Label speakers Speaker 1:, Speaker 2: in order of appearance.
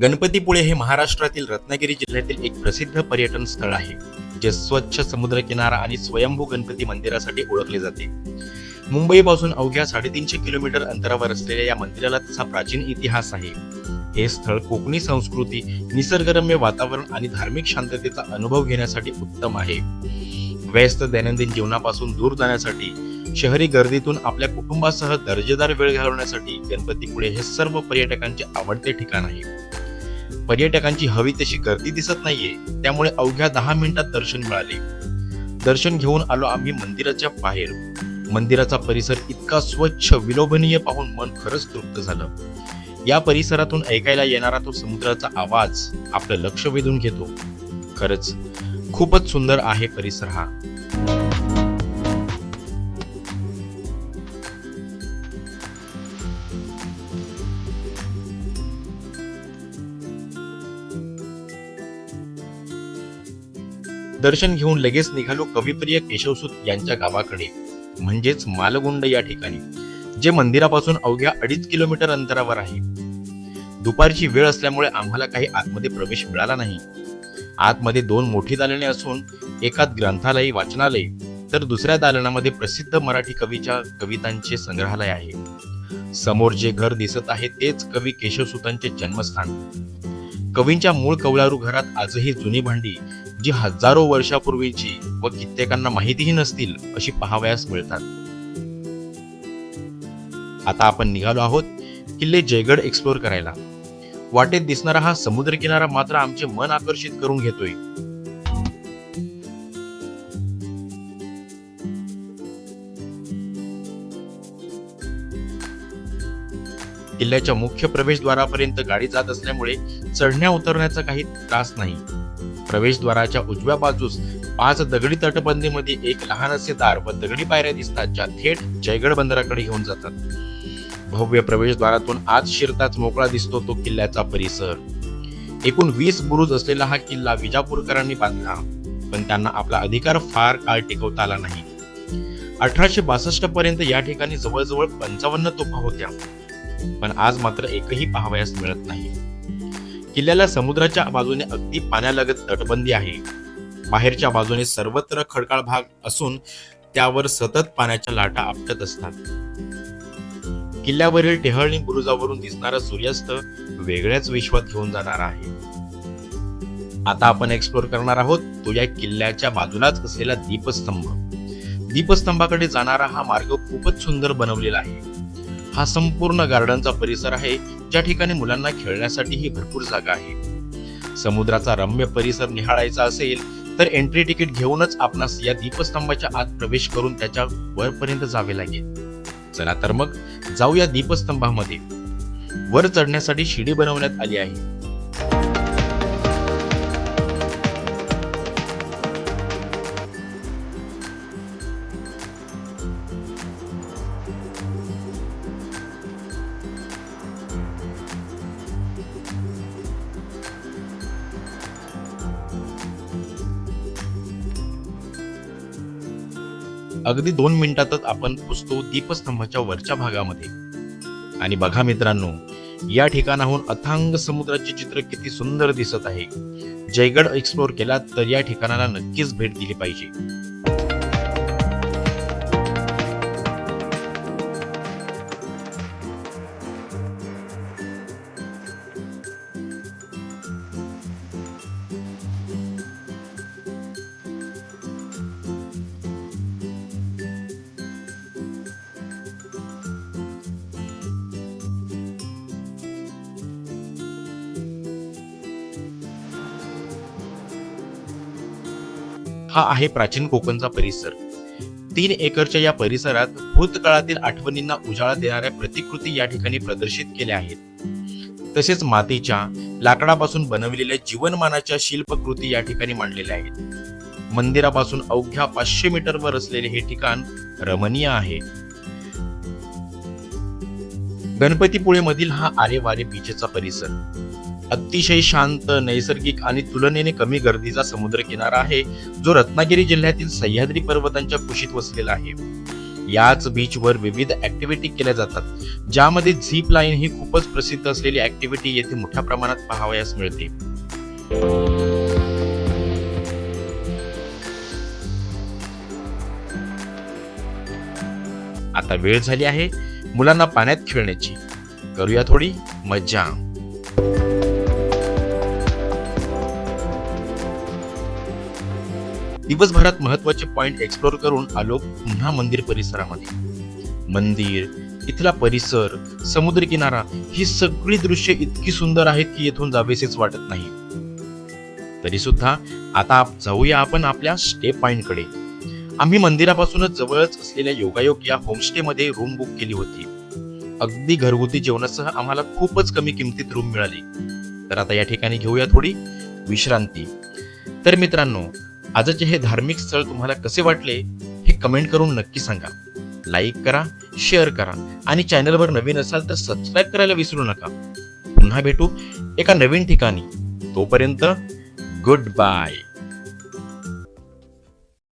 Speaker 1: गणपतीपुळे हे महाराष्ट्रातील रत्नागिरी जिल्ह्यातील एक प्रसिद्ध पर्यटन स्थळ आहे जे स्वच्छ समुद्रकिनारा आणि स्वयंभू गणपती मंदिरासाठी ओळखले जाते. मुंबईपासून अवघ्या साडेतीनशे किलोमीटर अंतरावर असलेल्या या मंदिराला तसा प्राचीन इतिहास आहे. हे स्थळ कोकणी संस्कृती निसर्गरम्य वातावरण आणि धार्मिक शांततेचा अनुभव घेण्यासाठी उत्तम आहे. व्यस्त दैनंदिन जीवनापासून दूर जाण्यासाठी शहरी गर्दीतून आपल्या कुटुंबासह दर्जेदार वेळ घालवण्यासाठी गणपतीपुळे हे सर्व पर्यटकांचे आवडते ठिकाण आहे. पर्यटकांची हवी तशी गर्दी दिसत नाहीये. त्यामुळे अवघ्या दहा मिनिटात दर्शन मिळाले. दर्शन घेऊन आलो आम्ही मंदिराच्या बाहेर. मंदिराचा परिसर इतका स्वच्छ विलोभनीय पाहून मन खरंच तृप्त झालं. या परिसरातून ऐकायला येणारा तो समुद्राचा आवाज आपलं लक्ष वेधून घेतो. खरंच खूपच सुंदर आहे परिसर हा. दर्शन घेऊन लगेच निघालो कविप्रिय केशवसूत यांच्या गावाकडे. म्हणजेच मालगुंड या ठिकाणी जे मंदिरापासून अवघ्या अडीच किलोमीटर अंतरावर आहे. दुपारची वेळ असल्यामुळे आम्हाला काही आतमध्ये प्रवेश मिळाला नाही. आतमध्ये दोन मोठी दालने असून एकात ग्रंथालय वाचनालय तर दुसऱ्या दालनामध्ये प्रसिद्ध मराठी कवीच्या कवितांचे संग्रहालय आहे. समोर जे घर दिसत आहे तेच कवी केशवसुतांचे जन्मस्थान. कवींच्या मूळ कौलारू घरात आजही जुनी भांडी जी हजारो वर्षापूर्वीची व कित्येकांना माहितीही नसतील अशी पहावयास मिळतात. आता आपण निघालो आहोत किल्ले जयगड एक्सप्लोर करायला. वाटेत दिसणारा हा समुद्र किनारा मात्र आमचे मन आकर्षित करून घेतोय. किल्ल्याच्या मुख्य प्रवेशद्वारापर्यंत गाडी जात असल्यामुळे चढण्या उतरण्याचा काही त्रास नाही. प्रवेशद्वाराच्या उजव्या बाजूस पाच दगडी तटबंदीमध्ये एक लहान असे दार व दगडी पायऱ्या दिसतात ज्या थेट जयगड बंदराकडे घेऊन जातात. भव्य प्रवेशद्वारातून आज शिरताच मोकळा दिसतो तो किल्ल्याचा परिसर. एकूण वीस बुरुज असलेला हा किल्ला विजापूरकरांनी बांधला पण त्यांना आपला अधिकार फार काळ टिकवता आला नाही. अठराशे बासष्ट पर्यंत या ठिकाणी जवळजवळ पंचावन्न तोफा होत्या पण आज मात्र एकही पाहावयास मिळत नाही. किल्ल्याला समुद्राच्या बाजूने अगदी पाण्यालगत तटबंदी आहे. बाहेरच्या बाजूने सर्वत्र खडकाळ भाग असून त्यावर सतत पाण्याच्या लाटा आपटत असतात. किल्ल्यावरील टेहळणी बुरुजावरून दिसणारा सूर्यास्त वेगळ्याच विश्वात घेऊन जाणार आहे. आता आपण एक्सप्लोर करणार आहोत तो या किल्ल्याच्या बाजूलाच असलेला दीपस्तंभ. दीपस्तंभाकडे जाणारा हा मार्ग खूपच सुंदर बनवलेला आहे. हा संपूर्ण गार्डनचा परिसर आहे ज्या ठिकाणी मुलांना खेळण्यासाठीही भरपूर जागा आहे. समुद्राचा रम्य परिसर निहाळायचा असेल तर एंट्री तिकीट घेऊनच आपणास या दीपस्तंभाच्या आत प्रवेश करून त्याच्या वरपर्यंत जावे लागेल. चला तर मग जाऊया दीपस्तंभामध्ये. वर चढण्यासाठी शिडी बनवण्यात आली आहे. अगदी दोन मिनिटातच आपण पुसतो दीपस्तंभाच्या वरच्या भागामध्ये. आणि बघा मित्रांनो या ठिकाणाहून अथांग समुद्राचे चित्र किती सुंदर दिसत आहे. जयगड एक्सप्लोर केला तर या ठिकाणाला नक्कीच भेट दिली पाहिजे. हा आहे प्राचीन कोकणचा परिसर. तीन एकरच्या या परिसरात भूतकाळातील आठवणींना उजाळा देणाऱ्या प्रतिकृती या ठिकाणी प्रदर्शित केल्या आहेत. तसेच मातीच्या लाकडापासून बनवलेल्या जीवनमानाच्या शिल्पकृती या ठिकाणी मांडलेल्या आहेत. मंदिरापासून अवघ्या पाचशे मीटरवर असलेले हे ठिकाण रमणीय आहे. गणपतीपुळे मधील हा आरेवारे बीचचा परिसर. अतिशय शांत नैसर्गिक आणि तुलनेने कमी गर्दीचा समुद्र किनारा आहे जो रत्नागिरी जिल्ह्यातील सह्याद्री पर्वतांच्या कुशीत वसलेला आहे. याच बीचवर विविध ऍक्टिव्हिटी केल्या जातात ज्यामध्ये झीप लाईन ही खूपच प्रसिद्ध असलेली ऍक्टिव्हिटी येथे मोठ्या प्रमाणात पाहावयास मिळते. आता वेळ झाली आहे मुलांना पाण्यात खेळण्याची. करूया थोडी मज्जा. दिवसभरात महत्त्वाचे पॉइंट एक्सप्लोर करून आलो पुन्हा मंदिर परिसरामध्ये. मंदिर इथला परिसर समुद्रकिनारा ही सगळी दृश्य इतकी सुंदर आहेत की येथून जावेसेच वाटत नाही. तरी सुद्धा आता जाऊया आपण आपल्या स्टे पॉइंटकडे आम्ही मंदिरापासूनच जवळच असलेल्या योगायोग या होमस्टे मध्ये रूम बुक केली होती. अगदी घरगुती जेवणासह आम्हाला खूपच कमी किमतीत रूम मिळाली. तर आता या ठिकाणी घेऊया थोडी विश्रांती. तर मित्रांनो आजचे हे धार्मिक स्थळ तुम्हाला कसे वाटले हे कमेंट करून नक्की सांगा. लाईक करा शेअर करा. आणि चॅनलवर नवीन असाल तर सबस्क्राईब करायला विसरू नका. पुन्हा भेटू एका नवीन ठिकाणी. तोपर्यंत गुड बाय